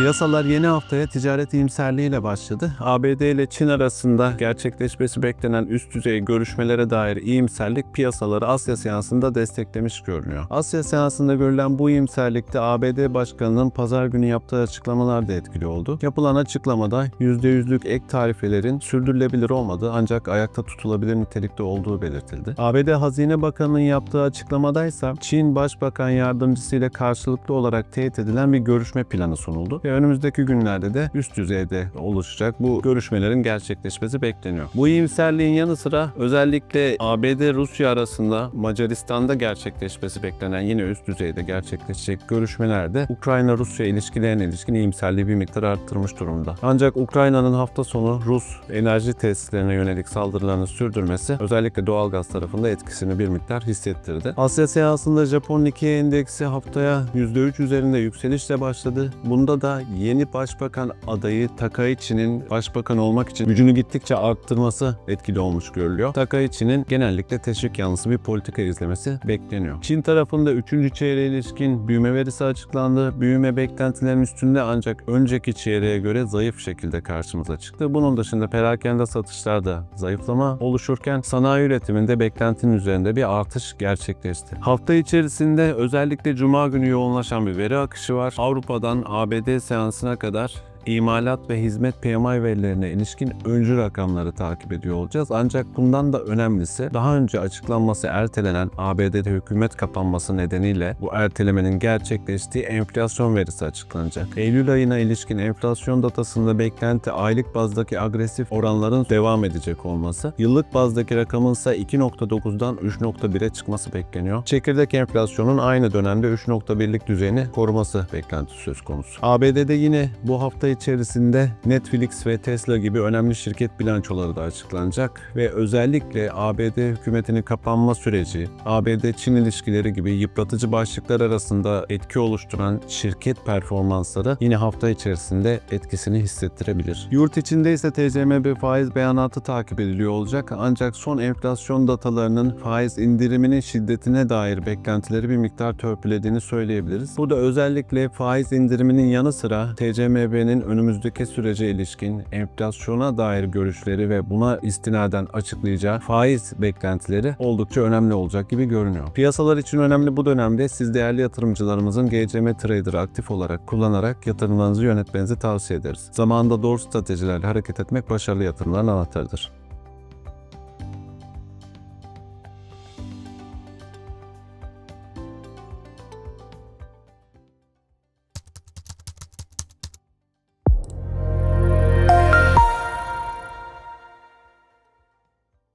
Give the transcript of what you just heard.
Piyasalar yeni haftaya ticaret iyimserliğiyle başladı. ABD ile Çin arasında gerçekleşmesi beklenen üst düzey görüşmelere dair iyimserlik piyasaları Asya seansında desteklemiş görünüyor. Asya seansında görülen bu iyimserlikte ABD Başkanı'nın pazar günü yaptığı açıklamalar da etkili oldu. Yapılan açıklamada %100'lük ek tarifelerin sürdürülebilir olmadığı ancak ayakta tutulabilir nitelikte olduğu belirtildi. ABD Hazine Bakanı'nın yaptığı açıklamadaysa Çin Başbakan Yardımcısı ile karşılıklı olarak teyit edilen bir görüşme planı sunuldu ve önümüzdeki günlerde de üst düzeyde oluşacak bu görüşmelerin gerçekleşmesi bekleniyor. Bu iyimserliğin yanı sıra özellikle ABD-Rusya arasında Macaristan'da gerçekleşmesi beklenen yine üst düzeyde gerçekleşecek görüşmelerde Ukrayna-Rusya ilişkilerine ilişkin iyimserliği bir miktar arttırmış durumda. Ancak Ukrayna'nın hafta sonu Rus enerji tesislerine yönelik saldırılarını sürdürmesi özellikle doğalgaz tarafında etkisini bir miktar hissettirdi. Asya seansında Japon Nikkei endeksi haftaya %3 üzerinde yükselişle başladı. Bunda da yeni başbakan adayı Takaichi'nin başbakan olmak için gücünü gittikçe arttırması etkili olmuş görülüyor. Takaichi'nin genellikle teşvik yanlısı bir politika izlemesi bekleniyor. Çin tarafında 3. çeyreğe ilişkin büyüme verisi açıklandı. Büyüme beklentilerin üstünde ancak önceki çeyreğe göre zayıf şekilde karşımıza çıktı. Bunun dışında perakende satışlarda zayıflama oluşurken sanayi üretiminde beklentinin üzerinde bir artış gerçekleşti. Hafta içerisinde özellikle cuma günü yoğunlaşan bir veri akışı var. Avrupa'dan ABD seansına kadar İmalat ve hizmet PMI verilerine ilişkin öncü rakamları takip ediyor olacağız. Ancak bundan da önemlisi daha önce açıklanması ertelenen ABD'de hükümet kapanması nedeniyle bu ertelemenin gerçekleştiği enflasyon verisi açıklanacak. Eylül ayına ilişkin enflasyon datasında beklenti aylık bazdaki agresif oranların devam edecek olması, yıllık bazdaki rakamın ise 2.9'dan 3.1'e çıkması bekleniyor. Çekirdek enflasyonun aynı dönemde 3.1'lik düzeyini koruması beklentisi söz konusu. ABD'de yine bu hafta içerisinde Netflix ve Tesla gibi önemli şirket bilançoları da açıklanacak ve özellikle ABD hükümetinin kapanma süreci, ABD-Çin ilişkileri gibi yıpratıcı başlıklar arasında etki oluşturan şirket performansları yine hafta içerisinde etkisini hissettirebilir. Yurt içinde ise TCMB faiz beyanatı takip ediliyor olacak ancak son enflasyon datalarının faiz indiriminin şiddetine dair beklentileri bir miktar törpülediğini söyleyebiliriz. Bu da özellikle faiz indiriminin yanı sıra TCMB'nin önümüzdeki sürece ilişkin enflasyona dair görüşleri ve buna istinaden açıklayacağı faiz beklentileri oldukça önemli olacak gibi görünüyor. Piyasalar için önemli bu dönemde siz değerli yatırımcılarımızın GCM Trader'ı aktif olarak kullanarak yatırımlarınızı yönetmenizi tavsiye ederiz. Zamanında doğru stratejilerle hareket etmek başarılı yatırımların anahtarıdır.